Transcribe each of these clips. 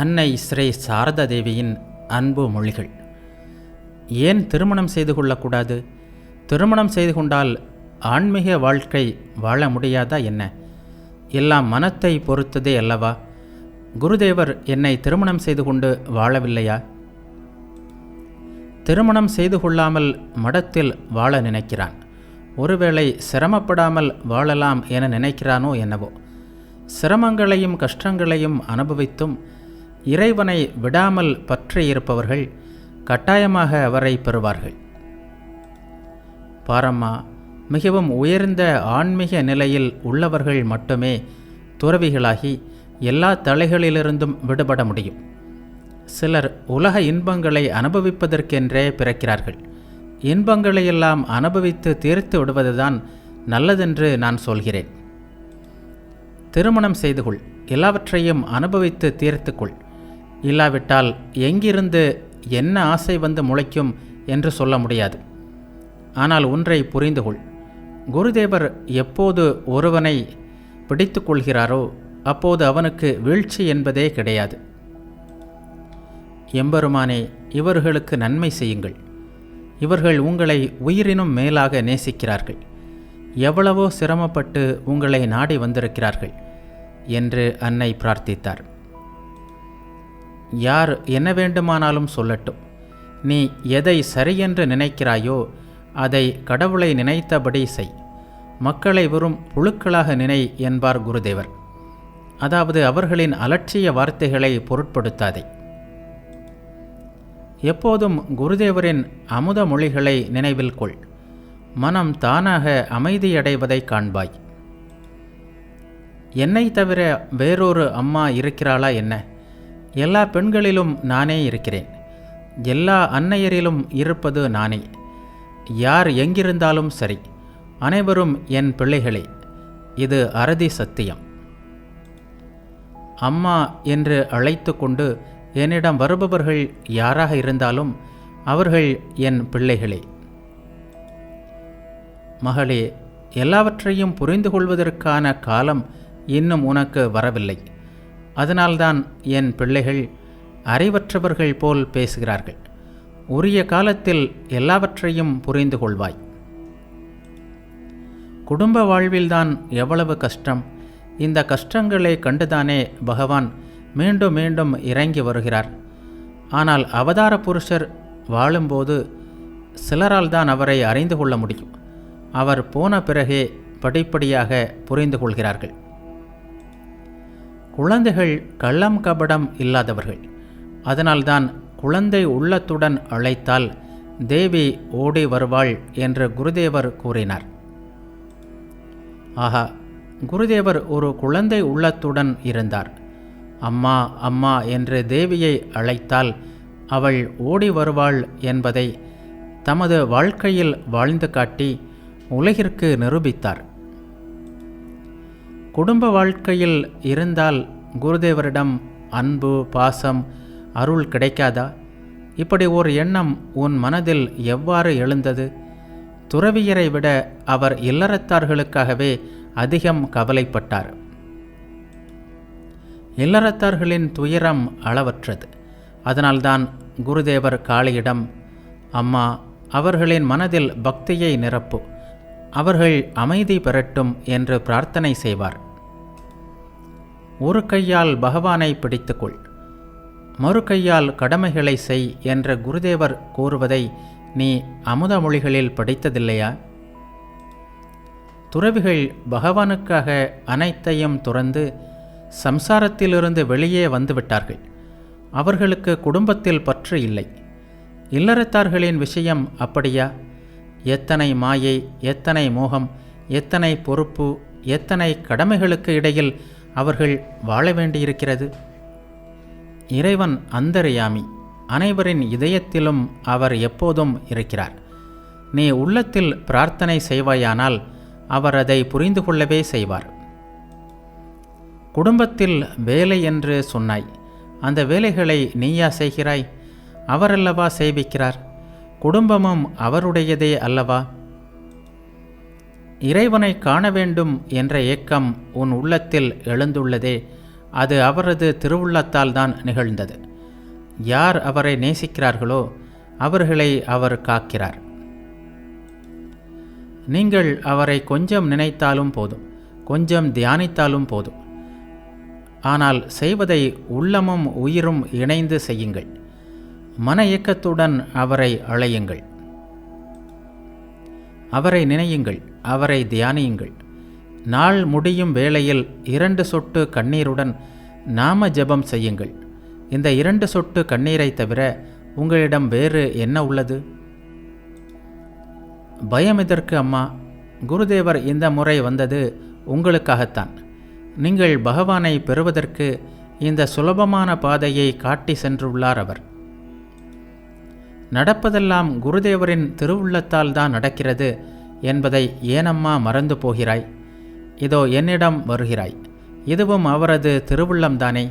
அன்னை ஸ்ரீ சாரதா தேவியின் அன்பு மொழிகள். ஏன் திருமணம் செய்து கொள்ளக்கூடாது? திருமணம் செய்து கொண்டால் ஆன்மீக வாழ்க்கை வாழ முடியாதா என்ன? எல்லாம் மனத்தை பொறுத்ததே அல்லவா? குருதேவர் என்னை திருமணம் செய்து கொண்டு வாழவில்லையா? திருமணம் செய்து கொள்ளாமல் மடத்தில் வாழ நினைக்கிறான். ஒருவேளை சிரமப்படாமல் வாழலாம் என நினைக்கிறானோ என்னவோ. சிரமங்களையும் கஷ்டங்களையும் அனுபவித்தும் இறைவனை விடாமல் பற்றியிருப்பவர்கள் கட்டாயமாக அவரை பெறுவார்கள். பாரம்மா மிகவும் உயர்ந்த ஆன்மீக நிலையில் உள்ளவர்கள் மட்டுமே துறவிகளாகி எல்லா தலைகளிலிருந்தும் விடுபட முடியும். சிலர் உலக இன்பங்களை அனுபவிப்பதற்கென்றே பிறக்கிறார்கள். இன்பங்களையெல்லாம் அனுபவித்து தீர்த்து விடுவதுதான் நல்லதென்று நான் சொல்கிறேன். திருமணம் செய்து கொள் எல்லாவற்றையும் அனுபவித்து தீர்த்துக்கொள். இல்லாவிட்டால் எங்கிருந்து என்ன ஆசை வந்து முளைக்கும் என்று சொல்ல முடியாது. ஆனால் ஒன்றை புரிந்து கொள் குருதேவர் எப்போது ஒருவனை பிடித்து கொள்கிறாரோ அப்போது அவனுக்கு வீழ்ச்சி என்பதே கிடையாது. எம்பெருமானே இவர்களுக்கு நன்மை செய்யுங்கள். இவர்கள் உங்களை உயிரினும் மேலாக நேசிக்கிறார்கள். எவ்வளவோ சிரமப்பட்டு உங்களை நாடி வந்திருக்கிறார்கள் என்று அன்னை பிரார்த்தித்தார். யார் என்ன வேண்டுமானாலும் சொல்லட்டும். நீ எதை சரியென்று நினைக்கிறாயோ அதை கடவுளை நினைத்தபடி செய். மக்களை வெறும் புழுக்களாக நினை என்பார் குருதேவர். அதாவது அவர்களின் அலட்சிய வார்த்தைகளை பொருட்படுத்தாதே. எப்போதும் குருதேவரின் அமுத மொழிகளை நினைவில் கொள். மனம் தானாக அமைதியடைவதை காண்பாய். என்னை தவிர வேறொரு அம்மா இருக்கிறாளா என்ன? எல்லா பெண்களிலும் நானே இருக்கிறேன். எல்லா அன்னையரிலும் இருப்பது நானே. யார் எங்கிருந்தாலும் சரி அனைவரும் என் பிள்ளைகளே இது அறுதி சத்தியம். அம்மா என்று அழைத்து கொண்டு என்னிடம் வருபவர்கள் யாராக இருந்தாலும் அவர்கள் என் பிள்ளைகளே. மகளே எல்லாவற்றையும் புரிந்து கொள்வதற்கான காலம் இன்னும் உனக்கு வரவில்லை. அதனால்தான் என் பிள்ளைகள் அறிவற்றவர்கள் போல் பேசுகிறார்கள். உரிய காலத்தில் எல்லாவற்றையும் புரிந்து கொள்வாய். குடும்ப வாழ்வில்தான் எவ்வளவு கஷ்டம். இந்த கஷ்டங்களை கண்டுதானே பகவான் மீண்டும் மீண்டும் இறங்கி வருகிறார். ஆனால் அவதார புருஷர் வாழும்போது சிலரால் தான் அவரை அறிந்து கொள்ள முடியும். அவர் போன பிறகே படிப்படியாக புரிந்து கொள்கிறார்கள். குழந்தைகள் கள்ளம் கபடம் இல்லாதவர்கள். அதனால்தான் குழந்தை உள்ளத்துடன் அழைத்தால் தேவி ஓடி வருவாள் என்று குருதேவர் கூறினார். ஆஹா குருதேவர் ஒரு குழந்தை உள்ளத்துடன் இருந்தார். அம்மா அம்மா என்று தேவியை அழைத்தால் அவள் ஓடி வருவாள் என்பதை தமது வாழ்க்கையில் வாழ்ந்து காட்டி உலகிற்கு நிரூபித்தார். குடும்ப வாழ்க்கையில் இருந்தால் குருதேவரிடம் அன்பு பாசம் அருள் கிடைக்காதா? இப்படி ஒரு எண்ணம் உன் மனதில் எவ்வாறு எழுந்தது? துறவியரை விட அவர் இல்லறத்தார்களுக்காகவே அதிகம் கவலைப்பட்டார். இல்லறத்தார்களின் துயரம் அளவற்றது. அதனால்தான் குருதேவர் காளியிடம் அம்மா அவர்களின் மனதில் பக்தியை நிரப்பு. அவர்கள் அமைதி பெறட்டும் என்று பிரார்த்தனை செய்வார். ஒரு கையால் பகவானை பிடித்துக்கொள் மறு கையால் கடமைகளை செய் என்ற குருதேவர் கூறுவதை நீ அமுத மொழிகளில் படித்ததில்லையா? துறவிகள் பகவானுக்காக அனைத்தையும் துறந்து சம்சாரத்திலிருந்து வெளியே வந்துவிட்டார்கள். அவர்களுக்கு குடும்பத்தில் பற்று இல்லை. இல்லறத்தார்களின் விஷயம் அப்படியா? எத்தனை மாயை எத்தனை மோகம் எத்தனை பொறுப்பு எத்தனை கடமைகளுக்கு இடையில் அவர்கள் வாழ வேண்டியிருக்கிறது? இறைவன் அந்தரியாமி அனைவரின் இதயத்திலும் அவர் எப்போதும் இருக்கிறார். நீ உள்ளத்தில் பிரார்த்தனை செய்வாயானால் அவர் அதை புரிந்து கொள்ளவே செய்வார். குடும்பத்தில் வேலை என்று சொன்னாய் அந்த வேலைகளை நீயா செய்கிறாய்? அவரல்லவா செய்விக்கிறார் குடும்பமும் அவருடையதே அல்லவா? இறைவனை காண வேண்டும் என்ற ஏக்கம் உன் உள்ளத்தில் எழுந்துள்ளதே. அது அவரது திருவுள்ளத்தால் தான் நிகழ்ந்தது. யார் அவரை நேசிக்கிறார்களோ அவர்களை அவர் காக்கிறார். நீங்கள் அவரை கொஞ்சம் நினைத்தாலும் போதும் கொஞ்சம் தியானித்தாலும் போதும். ஆனால் செய்வதை உள்ளமும் உயிரும் இணைந்து செய்யுங்கள். மன இயக்கத்துடன் அவரை அழையுங்கள். அவரை நினையுங்கள் அவரை தியானியுங்கள். நாள் முடியும் வேளையில் இரண்டு சொட்டு கண்ணீருடன் நாம ஜெபம் செய்யுங்கள். இந்த இரண்டு சொட்டு கண்ணீரை தவிர உங்களிடம் வேறு என்ன உள்ளது? பயம் இதற்கு அம்மா? குருதேவர் இந்த முறை வந்தது உங்களுக்காகத்தான். நீங்கள் பகவானை பெறுவதற்கு இந்த சுலபமான பாதையை காட்டி சென்றுள்ளார் அவர். நடப்பதெல்லாம் குருதேவரின் திருவுள்ளத்தால் தான் நடக்கிறது என்பதை ஏனம்மா மறந்து போகிறாய்? இதோ என்னிடம் வருகிறாய். இதுவும் அவரது திருவுள்ளம்தானே?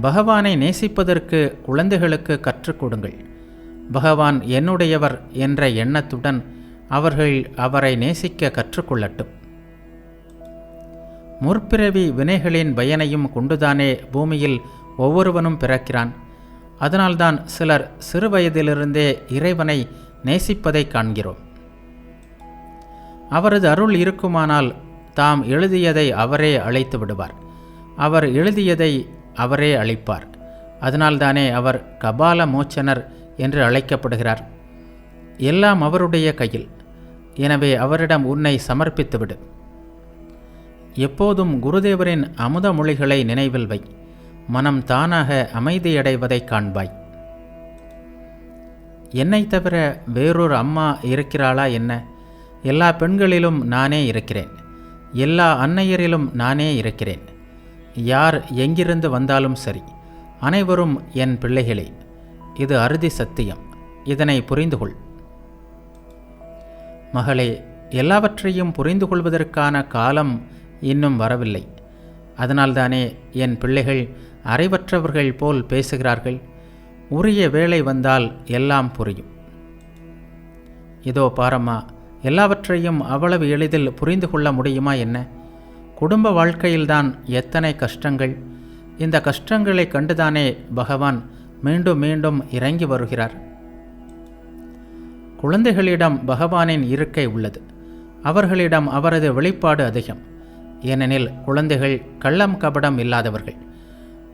பகவானை நேசிப்பதற்கு குழந்தைகளுக்கு கற்றுக் கொடுங்கள். பகவான் என்னுடையவர் என்ற எண்ணத்துடன் அவர்கள் அவரை நேசிக்க கற்றுக்கொள்ளட்டும். முற்பிறவி வினைகளின் பயனையும் கொண்டுதானே பூமியில் ஒவ்வொருவனும் பிறக்கிறான். அதனால்தான் சிலர் சிறுவயதிலிருந்தே இறைவனை நேசிப்பதை காண்கிறோம். அவரது அருள் இருக்குமானால் தாம் எழுதியதை அவரே அழைத்து விடுவார். அவர் எழுதியதை அவரே அளிப்பார். அதனால்தானே அவர் கபால மோச்சனர் என்று அழைக்கப்படுகிறார். எல்லாம் அவருடைய கையில். எனவே அவரிடம் உன்னை சமர்ப்பித்துவிடு. எப்போதும் குருதேவரின் அமுத மொழிகளை நினைவில் வை. மனம் தானாக அமைதியடைவதைக் காண்பாய். என்னை தவிர வேறொரு அம்மா இருக்கிறாளா என்ன? எல்லா பெண்களிலும் நானே இருக்கிறேன். எல்லா அன்னையரிலும் நானே இருக்கிறேன். யார் எங்கிருந்து வந்தாலும் சரி அனைவரும் என் பிள்ளைகளே இது அறுதி சத்தியம். இதனை புரிந்து கொள் மகளே எல்லாவற்றையும் புரிந்து கொள்வதற்கான காலம் இன்னும் வரவில்லை. அதனால்தானே என் பிள்ளைகள் அறிவற்றவர்கள் போல் பேசுகிறார்கள். உரிய வேலை வந்தால் எல்லாம் புரியும். இதோ பாரம்மா எல்லாவற்றையும் அவ்வளவு எளிதில் புரிந்து கொள்ள முடியுமா என்ன? குடும்ப வாழ்க்கையில்தான் எத்தனை கஷ்டங்கள். இந்த கஷ்டங்களை கண்டுதானே பகவான் மீண்டும் மீண்டும் இறங்கி வருகிறார். குழந்தைகளிடம் பகவானின் இருக்கை உள்ளது. அவர்களிடம் அவரது வெளிப்பாடு அதிகம். ஏனெனில் குழந்தைகள் கள்ளம் கபடம் இல்லாதவர்கள்.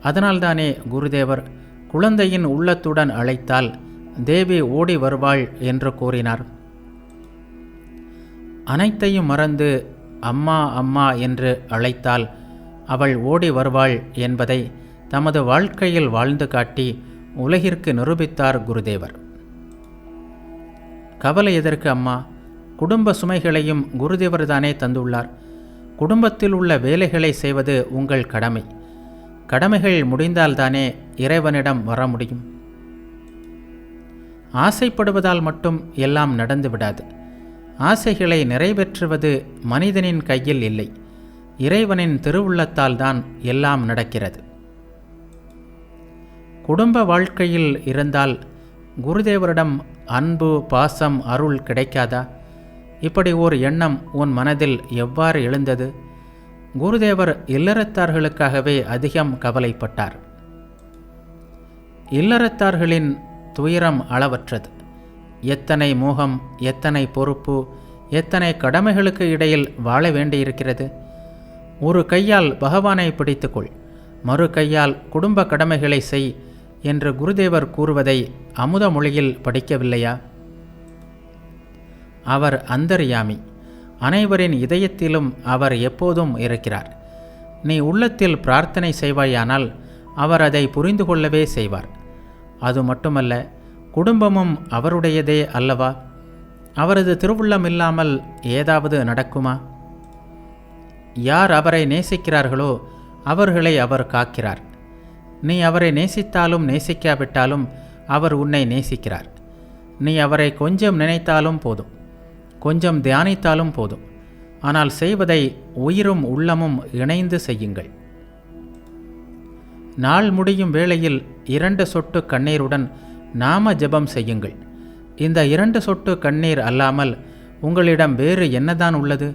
அதனால்தானே குருதேவர் குழந்தையின் உள்ளத்துடன் அழைத்தால் தேவி ஓடி வருவாள் என்று கூறினார். அனைத்தையும் மறந்து அம்மா அம்மா என்று அழைத்தால் அவள் ஓடி வருவாள் என்பதை தமது வாழ்க்கையில் வாழ்ந்து காட்டி உலகிற்கு நிரூபித்தார் குருதேவர். கவலை எதற்கு அம்மா? குடும்ப சுமைகளையும் குருதேவர் தானே தந்துள்ளார். குடும்பத்தில் உள்ள வேலைகளை செய்வது உங்கள் கடமை. கடமைகள் முடிந்தால்தானே இறைவனிடம் வர முடியும். ஆசைப்படுவதால் மட்டும் எல்லாம் நடந்து விடாது. ஆசைகளை நிறைவேற்றுவது மனிதனின் கையில் இல்லை. இறைவனின் திருவுள்ளத்தால் தான் எல்லாம் நடக்கிறது. குடும்ப வாழ்க்கையில் இருந்தால் குருதேவரிடம் அன்பு பாசம் அருள் கிடைக்காதா? இப்படி ஓர் எண்ணம் உன் மனதில் எவ்வாறு எழுந்தது? குருதேவர் இல்லறத்தார்களுக்காகவே அதிகம் கவலைப்பட்டார். இல்லறத்தார்களின் துயரம் அளவற்றது. எத்தனை மோகம் எத்தனை பொறுப்பு எத்தனை கடமைகளுக்கு இடையில் வாழ வேண்டியிருக்கிறது? ஒரு கையால் பகவானை பிடித்துக்கொள் மறு கையால் குடும்ப கடமைகளை செய் என்று குருதேவர் கூறுவதை அமுத மொழியில் படிக்கவில்லையா? அவர் அந்தர்யாமி அனைவரின் இதயத்திலும் அவர் எப்போதும் இருக்கிறார். நீ உள்ளத்தில் பிரார்த்தனை செய்வாயானால் அவர் அதை புரிந்து கொள்ளவே செய்வார். அது மட்டுமல்ல குடும்பமும் அவருடையதே அல்லவா? அவரது திருவுள்ளம் இல்லாமல் ஏதாவது நடக்குமா? யார் அவரை நேசிக்கிறார்களோ அவர்களை அவர் காக்கிறார். நீ அவரை நேசித்தாலும் நேசிக்காவிட்டாலும் அவர் உன்னை நேசிக்கிறார். நீ அவரை கொஞ்சம் நினைத்தாலும் போதும். கொஞ்சம் தியானித்தாலும் போதும். ஆனால் செய்வதை உயிரும் உள்ளமும் இணைந்து செய்யுங்கள். நாள் முடியும் வேளையில் இரண்டு சொட்டு கண்ணீருடன் நாம ஜெபம் செய்யுங்கள். இந்த இரண்டு சொட்டு கண்ணீர் அல்லாமல் உங்களிடம் வேறு என்னதான் உள்ளது?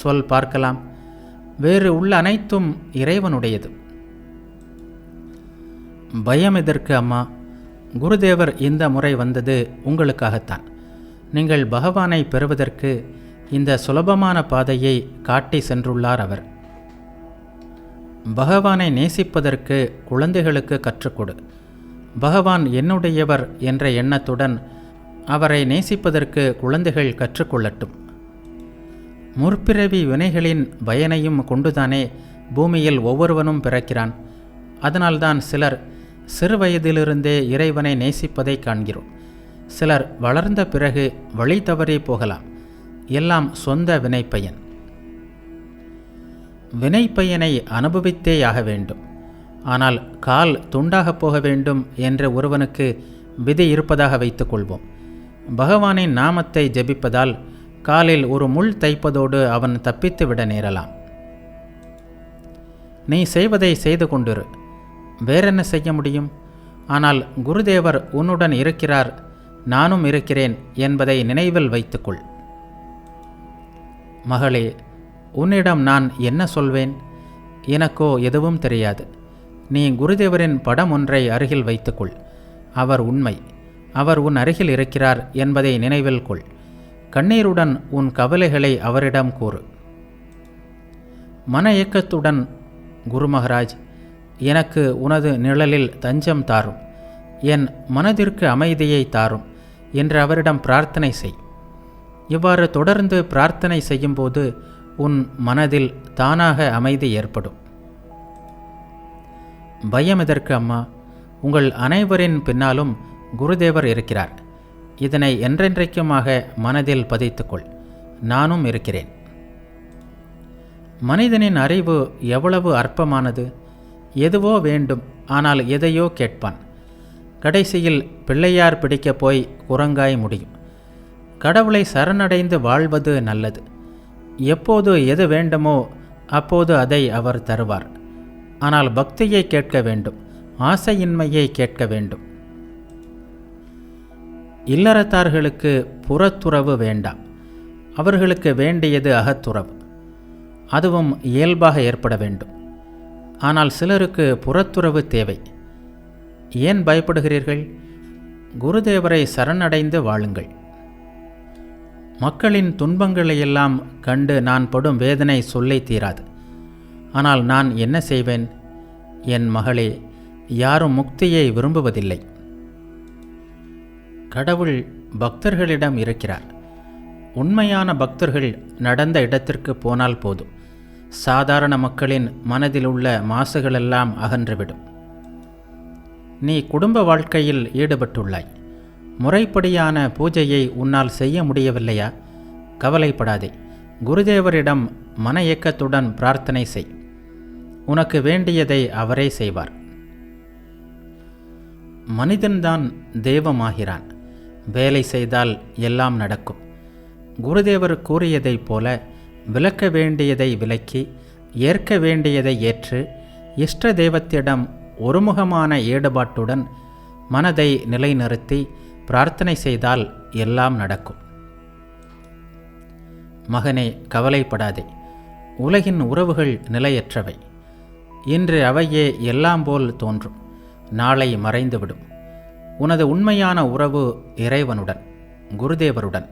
சொல் பார்க்கலாம். வேறு உள்ள அனைத்தும் இறைவனுடையது. பயம் எதற்கு அம்மா? குருதேவர் இந்த முறை வந்தது உங்களுக்காகத்தான். நீங்கள் பகவானை பெறுவதற்கு இந்த சுலபமான பாதையை காட்டி சென்றுள்ளார் அவர். பகவானை நேசிப்பதற்கு குழந்தைகளுக்கு கற்றுக்கொடு. பகவான் என்னுடையவர் என்ற எண்ணத்துடன் அவரை நேசிப்பதற்கு குழந்தைகள் கற்றுக்கொள்ளட்டும். முற்பிறவி வினைகளின் பயனையும் கொண்டுதானே பூமியில் ஒவ்வொருவனும் பிறக்கிறான். அதனால்தான் சிலர் சிறு வயதிலிருந்தே இறைவனை நேசிப்பதை காண்கிறோம். சிலர் வளர்ந்த பிறகு வழி தவறி போகலாம். எல்லாம் சொந்த வினைப்பயன். வினைப்பயனை அனுபவித்தேயாக வேண்டும். ஆனால் கால் துண்டாகப் போக வேண்டும் என்ற ஒருவனுக்கு விதி இருப்பதாக வைத்துக்கொள்வோம் பகவானின் நாமத்தை ஜெபிப்பதால் காலில் ஒரு முள் தைப்பதோடு அவன் தப்பித்து விட நேரலாம். நீ செய்வதை செய்து கொண்டிரு. வேறென்ன செய்ய முடியும்? ஆனால் குருதேவர் உன்னுடன் இருக்கிறார் நானும் இருக்கிறேன் என்பதை நினைவில் வைத்துக்கொள். மகளே உன்னிடம் நான் என்ன சொல்வேன்? எனக்கோ எதுவும் தெரியாது. நீ குருதேவரின் படம் ஒன்றை அருகில் வைத்துக்கொள். அவர் உண்மை. அவர் உன் அருகில் இருக்கிறார் என்பதை நினைவில் கொள். கண்ணீருடன் உன் கவலைகளை அவரிடம் கூறு. மன இயக்கத்துடன் குருமகராஜ் எனக்கு உனது நிழலில் தஞ்சம் தாரும். என் மனதிற்கு அமைதியை தாரும். என்று அவரிடம் பிரார்த்தனை செய். இவ்வாறு தொடர்ந்து பிரார்த்தனை செய்யும்போது உன் மனதில் தானாக அமைதி ஏற்படும். பயம் எதற்கு அம்மா? உங்கள் அனைவரின் பின்னாலும் குருதேவர் இருக்கிறார். இதனை என்றென்றைக்குமாக மனதில் பதித்துக்கொள். நானும் இருக்கிறேன். மனிதனின் அறிவு எவ்வளவு அற்பமானது? எதுவோ வேண்டும் ஆனால் எதையோ கேட்பான். கடைசியில் பிள்ளையார் பிடிக்கப் போய் குரங்காய் முடியும். கடவுளை சரணடைந்து வாழ்வது நல்லது. எப்போது எது வேண்டுமோ அப்போது அதை அவர் தருவார். ஆனால் பக்தியை கேட்க வேண்டும் ஆசையின்மையை கேட்க வேண்டும். இல்லறத்தார்களுக்கு புறத்துறவு வேண்டாம். அவர்களுக்கு வேண்டியது அகத்துறவு. அதுவும் இயல்பாக ஏற்பட வேண்டும். ஆனால் சிலருக்கு புறத்துறவு தேவை. ஏன் பயப்படுகிறீர்கள்? குருதேவரை சரணடைந்து வாழுங்கள். மக்களின் துன்பங்களையெல்லாம் கண்டு நான் படும் வேதனை சொல்லை தீராது. ஆனால் நான் என்ன செய்வேன்? என் மகளே யாரும் முக்தியை விரும்புவதில்லை. கடவுள் பக்தர்களிடம் இருக்கிறார். உண்மையான பக்தர்கள் நடந்த இடத்திற்கு போனால் போதும். சாதாரண மக்களின் மனதில் உள்ள மாசுகளெல்லாம் அகன்றுவிடும். நீ குடும்ப வாழ்க்கையில் ஈடுபட்டுள்ளாய். முறைப்படியான பூஜையை உன்னால் செய்ய முடியவில்லையா? கவலைப்படாதே. குருதேவரிடம் மன இயக்கத்துடன் பிரார்த்தனை செய். உனக்கு வேண்டியதை அவரே செய்வார். மனிதன்தான் தெய்வமாகிறான். வேலை செய்தால் எல்லாம் நடக்கும். குருதேவர் கூறியதைப் போல விளக்க வேண்டியதை விலக்கி ஏற்க வேண்டியதை ஏற்று இஷ்ட தெய்வத்திடம் ஒருமுகமான ஈடுபாட்டுடன் மனதை நிலைநிறுத்தி பிரார்த்தனை செய்தால் எல்லாம் நடக்கும். மகனே கவலைப்படாதே. உலகின் உறவுகள் நிலையற்றவை. இன்று அவையே எல்லாம் போல் தோன்றும். நாளை மறைந்துவிடும். உனது உண்மையான உறவு இறைவனுடன் குருதேவருடன்.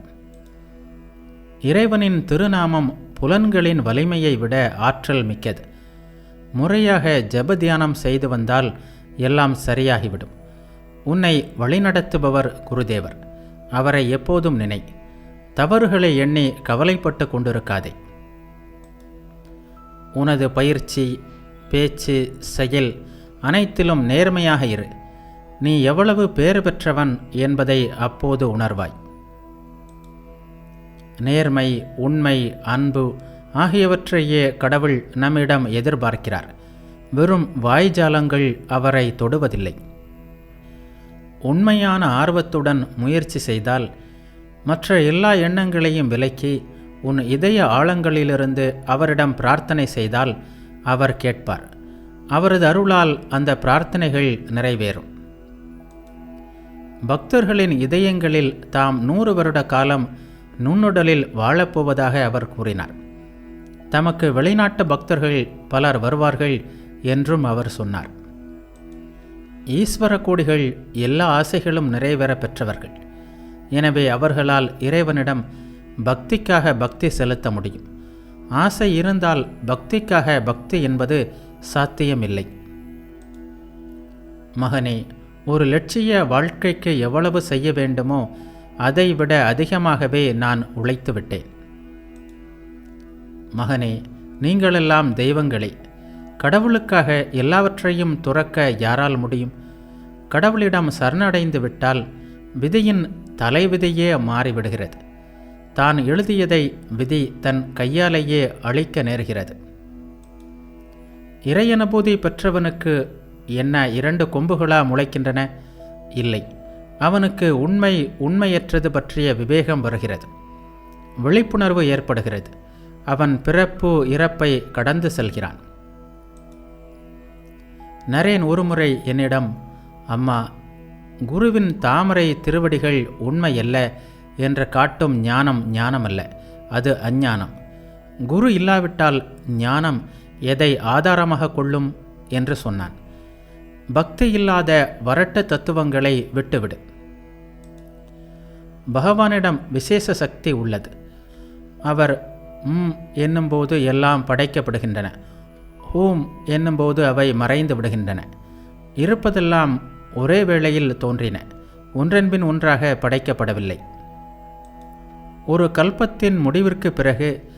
இறைவனின் திருநாமம் புலன்களின் வலிமையை விட ஆற்றல் மிக்கது. முறையாக ஜப தியானம் செய்து வந்தால் எல்லாம் சரியாகிவிடும். உன்னை வழிநடத்துபவர் குருதேவர். அவரை எப்போதும் நினை. தவறுகளை எண்ணி கவலைப்பட்டு கொண்டிருக்காதே. உனது பயிற்சி பேச்சு செயல் அனைத்திலும் நேர்மையாக இரு. நீ எவ்வளவு பேறு பெற்றவன் என்பதை அப்போது உணர்வாய். நேர்மை உண்மை அன்பு ஆகியவற்றையே கடவுள் நம்மிடம் எதிர்பார்க்கிறார். வெறும் வாய்ஜாலங்கள் அவரை தொடுவதில்லை. உண்மையான ஆர்வத்துடன் முயற்சி செய்தால் மற்ற எல்லா எண்ணங்களையும் விலக்கி உன் இதய ஆழங்களிலிருந்து அவரிடம் பிரார்த்தனை செய்தால் அவர் கேட்பார். அவரது அருளால் அந்த பிரார்த்தனைகள் நிறைவேறும். பக்தர்களின் இதயங்களில் தாம் நூறு வருட காலம் நுண்ணுடலில் வாழப்போவதாக அவர் கூறினார். தமக்கு வெளிநாட்டு பக்தர்கள் பலர் வருவார்கள் என்றும் அவர் சொன்னார். ஈஸ்வர கோடிகள் எல்லா ஆசைகளும் நிறைவேற பெற்றவர்கள். எனவே அவர்களால் இறைவனிடம் பக்திக்காக பக்தி செலுத்த முடியும். ஆசை இருந்தால் பக்திக்காக பக்தி என்பது சாத்தியமில்லை. மகனே ஒரு லட்சிய வாழ்க்கைக்கு எவ்வளவு செய்ய வேண்டுமோ அதைவிட அதிகமாகவே நான் உழைத்து விட்டேன் மகனே நீங்களெல்லாம் தெய்வங்களே. கடவுளுக்காக எல்லாவற்றையும் துறக்க யாரால் முடியும்? கடவுளிடம் சரணடைந்து விட்டால் விதியின் தலைவிதியே மாறிவிடுகிறது. தான் எழுதியதை விதி தன் கையாலேயே அழிக்க நேர்கிறது. இறையனுபூதி பெற்றவனுக்கு என்ன இரண்டு கொம்புகளா முளைக்கின்றன? இல்லை. அவனுக்கு உண்மை உண்மையற்றது பற்றிய விவேகம் வருகிறது. விழிப்புணர்வு ஏற்படுகிறது. அவன் பிறப்பு இறப்பை கடந்து செல்கிறான். நரேன் ஒருமுறை என்னிடம் அம்மா குருவின் தாமரை திருவடிகள் உண்மையல்ல என்று காட்டும் ஞானம் ஞானமல்ல அது அஞ்ஞானம். குரு இல்லாவிட்டால் ஞானம் எதை ஆதாரமாக கொள்ளும்? என்று சொன்னான். பக்தி இல்லாத வரட்ட தத்துவங்களை விட்டுவிடு. பகவானிடம் விசேஷ சக்தி உள்ளது. அவர் ம் என்னும்போது எல்லாம் படைக்கப்படுகின்றன. ஹூம் என்னும்போது அவை மறைந்து விடுகின்றன. இருப்பதெல்லாம் ஒரே வேளையில் தோன்றின. ஒன்றன்பின் ஒன்றாக படைக்கப்படவில்லை. ஒரு கல்பத்தின் முடிவிற்கு பிறகு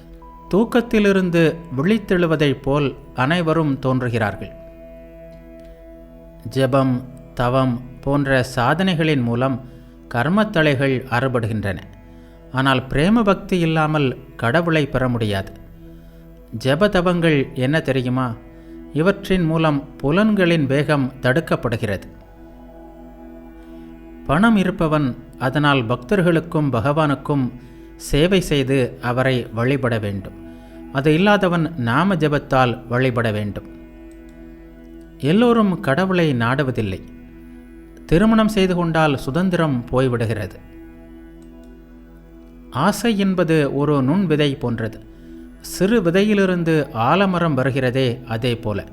தூக்கத்திலிருந்து விழித்தெழுவதைப் போல் அனைவரும் தோன்றுகிறார்கள். ஜெபம் தவம் போன்ற சாதனைகளின் மூலம் கர்மத்தலைகள் அறுபடுகின்றன. ஆனால் பிரேம பக்தி இல்லாமல் கடவுளை பெற முடியாது. ஜபதபங்கள் என்ன தெரியுமா? இவற்றின் மூலம் புலன்களின் வேகம் தடுக்கப்படுகிறது. பணம் இருப்பவன் அதனால் பக்தர்களுக்கும் பகவானுக்கும் சேவை செய்து அவரை வழிபட வேண்டும். அது இல்லாதவன் நாம ஜெபத்தால் வழிபட வேண்டும். எல்லோரும் கடவுளை நாடுவதில்லை. திருமணம் செய்து கொண்டால் சுதந்திரம் போய்விடுகிறது. ஆசை என்பது ஒரு நுண் விதை போன்றது. சிறு விதையிலிருந்து ஆலமரம் வருகிறதே அதே போல.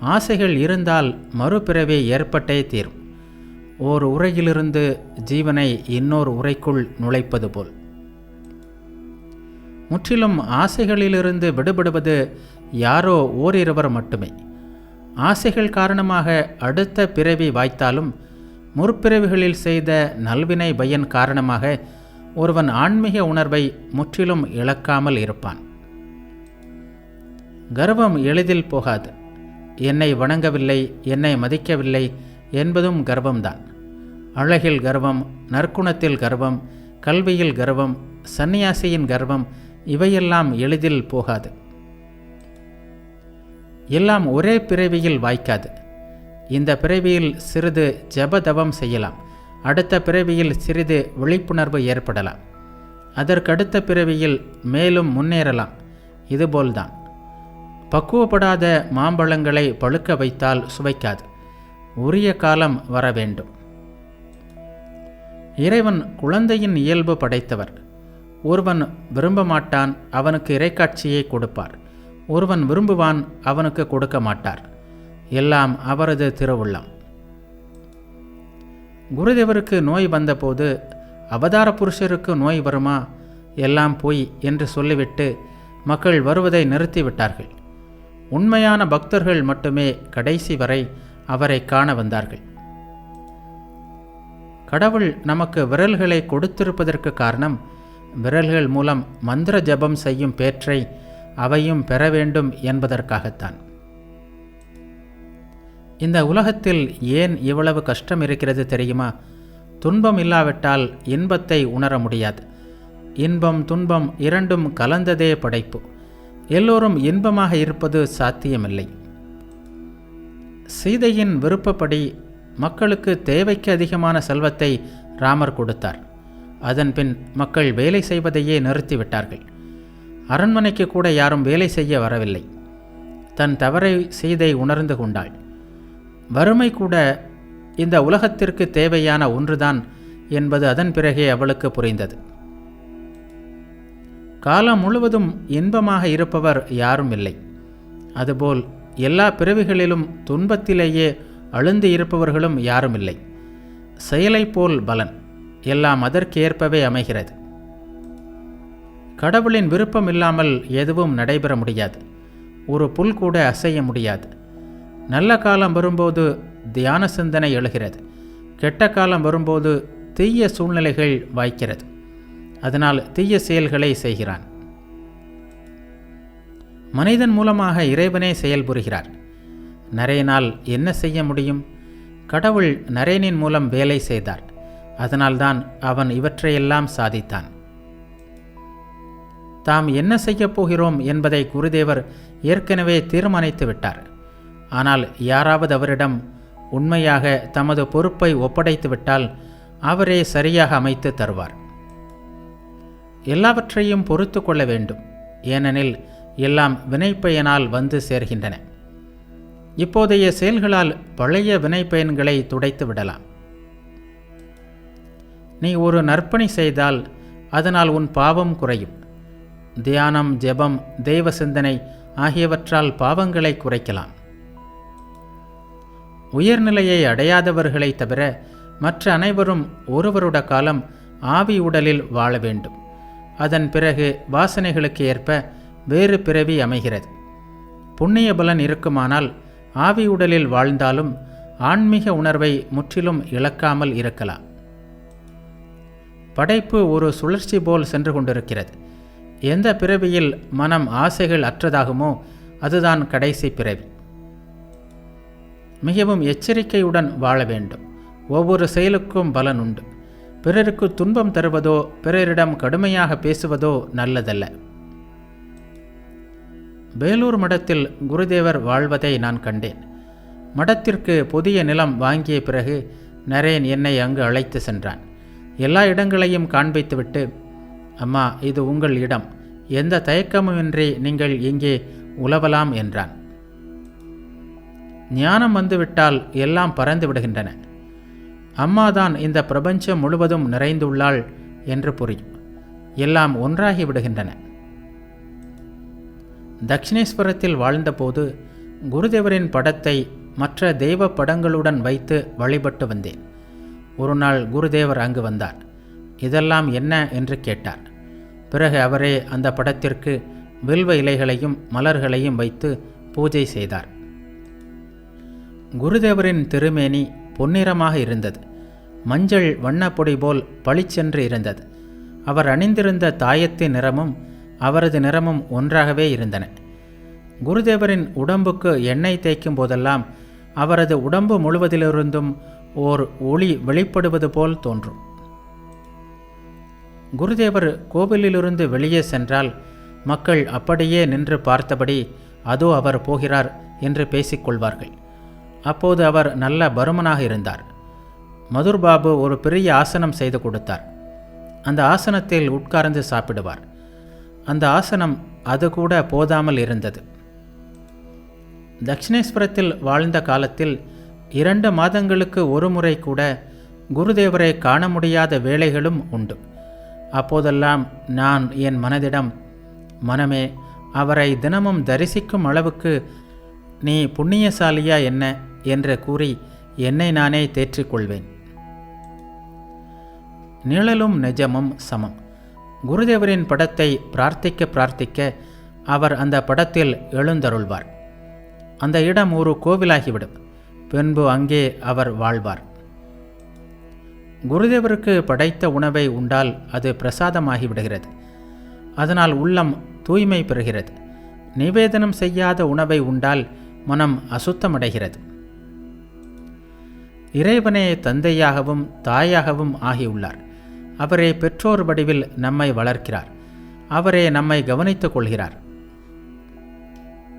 ஆசைகள் இருந்தால் மறுபிறவே ஏற்பட்டே தீரும். ஓர் உரையிலிருந்து ஜீவனை இன்னொரு உரைக்குள் நுழைப்பது போல். முற்றிலும் ஆசைகளிலிருந்து விடுபடுவது யாரோ ஓரிருவர் மட்டுமே. ஆசைகள் காரணமாக அடுத்த பிறவி வாய்த்தாலும் முற்பிறவிகளில் செய்த நல்வினை பயன் காரணமாக ஒருவன் ஆன்மீக உணர்வை முற்றிலும் இழக்காமல் இருப்பான். கர்வம் எளிதில் போகாது. என்னை வணங்கவில்லை என்னை மதிக்கவில்லை என்பதும் கர்வம்தான். அழகில் கர்வம் நற்குணத்தில் கர்வம் கல்வியில் கர்வம் சன்னியாசியின் கர்வம் இவையெல்லாம் எளிதில் போகாது. எல்லாம் ஒரே பிறவியில் வாய்க்காது. இந்த பிறவியில் சிறிது ஜபதவம் செய்யலாம். அடுத்த பிறவியில் சிறிது விழிப்புணர்வு ஏற்படலாம். அதற்கடுத்த பிறவியில் மேலும் முன்னேறலாம். இதுபோல்தான். பக்குவப்படாத மாம்பழங்களை பழுக்க வைத்தால் சுவைக்காது. உரிய காலம் வர வேண்டும். இறைவன் குழந்தையின் இயல்பு படைத்தவர். ஒருவன் விரும்ப மாட்டான் அவனுக்கு இறைக்காட்சியை கொடுப்பார். ஒருவன் விரும்புவான் அவனுக்கு கொடுக்க மாட்டார். எல்லாம் அவரது திருவுள்ளம். குருதேவருக்கு நோய் வந்தபோது அவதார புருஷருக்கு நோய் வருமா? எல்லாம் பொய் என்று சொல்லிவிட்டு மக்கள் வருவதை நிறுத்திவிட்டார்கள். உண்மையான பக்தர்கள் மட்டுமே கடைசி வரை அவரை காண வந்தார்கள். கடவுள் நமக்கு விரல்களை கொடுத்திருப்பதற்கு காரணம் விரல்கள் மூலம் மந்திர ஜபம் செய்யும் பேற்றை அவையும் பெற வேண்டும் என்பதற்காகத்தான். இந்த உலகத்தில் ஏன் இவ்வளவு கஷ்டம் இருக்கிறது தெரியுமா? துன்பம் இல்லாவிட்டால் இன்பத்தை உணர முடியாது. இன்பம் துன்பம் இரண்டும் கலந்ததே படைப்பு. எல்லோரும் இன்பமாக இருப்பது சாத்தியமில்லை. சீதையின் விருப்பப்படி மக்களுக்கு தேவைக்கு அதிகமான செல்வத்தை ராமர் கொடுத்தார். அதன்பின் மக்கள் வேலை செய்வதையே நிறுத்திவிட்டார்கள். அரண்மனைக்கு கூட யாரும் வேலை செய்ய வரவில்லை. தன் தவறை சீதை உணர்ந்து கொண்டாள். வறுமை கூட இந்த உலகத்திற்கு தேவையான ஒன்றுதான் என்பது அதன் பிறகே அவளுக்கு புரிந்தது. காலம் முழுவதும் இன்பமாக இருப்பவர் யாரும் இல்லை. அதுபோல் எல்லா பிறவிகளிலும் துன்பத்திலேயே அழுந்து இருப்பவர்களும் யாரும் இல்லை. செயலைப் போல் பலன் எல்லாம் அதற்கேற்பவே அமைகிறது. கடவுளின் விருப்பம் இல்லாமல் எதுவும் நடைபெற முடியாது. ஒரு புல் கூட அசைய முடியாது. நல்ல காலம் வரும்போது தியான சிந்தனை எழுகிறது. கெட்ட காலம் வரும்போது தீய சூழ்நிலைகள் வாய்க்கிறது. அதனால் தீய செயல்களை செய்கிறான். மனிதன் மூலமாக இறைவனே செயல்புரிகிறார் நரேனால் என்ன செய்ய முடியும்? கடவுள் நரேனின் மூலம் வேலை செய்தார். அதனால்தான் அவன் இவற்றையெல்லாம் சாதித்தான். தாம் என்ன செய்யப் போகிறோம் என்பதை குருதேவர் ஏற்கனவே தீர்மானித்து விட்டார். ஆனால் யாராவது அவரிடம் உண்மையாக தமது பொறுப்பை ஒப்படைத்து விட்டால் அவரே சரியாக அமைத்து தருவார். எல்லாவற்றையும் பொறுத்து கொள்ள வேண்டும். ஏனெனில் எல்லாம் வினைப்பயனால் வந்து சேர்கின்றன. இப்போதைய செயல்களால் பழைய வினைப்பயன்களை துடைத்து விடலாம். நீ ஒரு நற்பணி செய்தால் அதனால் உன் பாவம் குறையும். தியானம் ஜெபம் தெய்வ சிந்தனை ஆகியவற்றால் பாவங்களை குறைக்கலாம். உயர்நிலையை அடையாதவர்களை தவிர மற்ற அனைவரும் ஒருவருட காலம் ஆவி உடலில் வாழ வேண்டும். அதன் பிறகு வாசனைகளுக்கு ஏற்ப வேறு பிறவி அமைகிறது. புண்ணிய பலன் இருக்குமானால் ஆவி உடலில் வாழ்ந்தாலும் ஆன்மீக உணர்வை முற்றிலும் இழக்காமல் இருக்கலாம். படைப்பு ஒரு சுழற்சி போல் சென்று கொண்டிருக்கிறது. எந்த பிறவியில் மனம் ஆசைகள் அற்றதாகுமோ அதுதான் கடைசி பிறவி. மிகவும் எச்சரிக்கையுடன் வாழ வேண்டும். ஒவ்வொரு செயலுக்கும் பலன் உண்டு. பிறருக்கு துன்பம் தருவதோ பிறரிடம் கடுமையாக பேசுவதோ நல்லதல்ல. வேலூர் மடத்தில் குருதேவர் வாழ்வதை நான் கண்டேன். மடத்திற்கு புதிய நிலம் வாங்கிய பிறகு நரேன் என்னை அங்கு அழைத்து சென்றான். எல்லா இடங்களையும் காண்பித்துவிட்டு அம்மா இது உங்கள் இடம். எந்த தயக்கமுமின்றி நீங்கள் இங்கே உலவலாம் என்றான். ஞானம் வந்துவிட்டால் எல்லாம் பறந்து விடுகின்றன. அம்மாதான் இந்த பிரபஞ்சம் முழுவதும் நிறைந்துள்ளாள் என்று புரியும். எல்லாம் ஒன்றாகி விடுகின்றன. தக்ஷிணேஸ்வரத்தில் வாழ்ந்தபோது குருதேவரின் படத்தை மற்ற தெய்வ படங்களுடன் வைத்து வழிபட்டு வந்தேன். ஒரு நாள் குருதேவர் அங்கு வந்தார். இதெல்லாம் என்ன என்று கேட்டார். பிறகு அவரே அந்த படத்திற்கு வில்வ இலைகளையும் மலர்களையும் வைத்து பூஜை செய்தார். குருதேவரின் திருமேனி பொன்னிறமாக இருந்தது. மஞ்சள் வண்ணப்பொடி போல் பளிச்சென்று இருந்தது. அவர் அணிந்திருந்த தாயத்தின் நிறமும் அவரது நிறமும் ஒன்றாகவே இருந்தன. குருதேவரின் உடம்புக்கு எண்ணெய் தேய்க்கும் போதெல்லாம் அவரது உடம்பு முழுவதிலிருந்தும் ஓர் ஒளி வெளிப்படுவது போல் தோன்றும். குருதேவர் கோவிலிலிருந்து வெளியே சென்றால் மக்கள் அப்படியே நின்று பார்த்தபடி அதோ அவர் போகிறார் என்று பேசிக்கொள்வார்கள். அப்போது அவர் நல்ல பருமனாக இருந்தார். மதுர் பாபு ஒரு பெரிய ஆசனம் செய்து கொடுத்தார். அந்த ஆசனத்தில் உட்கார்ந்து சாப்பிடுவார். அந்த ஆசனம் அது கூட போதாமல் இருந்தது. தட்சிணேஸ்வரத்தில் வாழ்ந்த காலத்தில் இரண்டு மாதங்களுக்கு ஒரு முறை கூட குருதேவரை காண முடியாத வேலைகளும் உண்டு. அப்போதெல்லாம் நான் என் மனதிடம் மனமே அவரை தினமும் தரிசிக்கும் அளவுக்கு நீ புண்ணியசாலியா என்ன? என்று கூறி என்னை நானே தேற்றிக்கொள்வேன். நிழலும் நிஜமும் சமம். குருதேவரின் படத்தை பிரார்த்திக்க பிரார்த்திக்க அவர் அந்த படத்தில் எழுந்தருள்வார். அந்த இடம் ஒரு கோவிலாகிவிடும். பின்பு அங்கே அவர் வாழ்வார். குருதேவருக்கு படைத்த உணவை உண்டால் அது பிரசாதமாகிவிடுகிறது. அதனால் உள்ளம் தூய்மை பெறுகிறது. நிவேதனம் செய்யாத உணவை உண்டால் மனம் அசுத்தமடைகிறது. இறைவனே தந்தையாகவும் தாயாகவும் ஆகியுள்ளார். அவரே பெற்றோர் வடிவில் நம்மை வளர்க்கிறார். அவரே நம்மை கவனித்துக் கொள்கிறார்.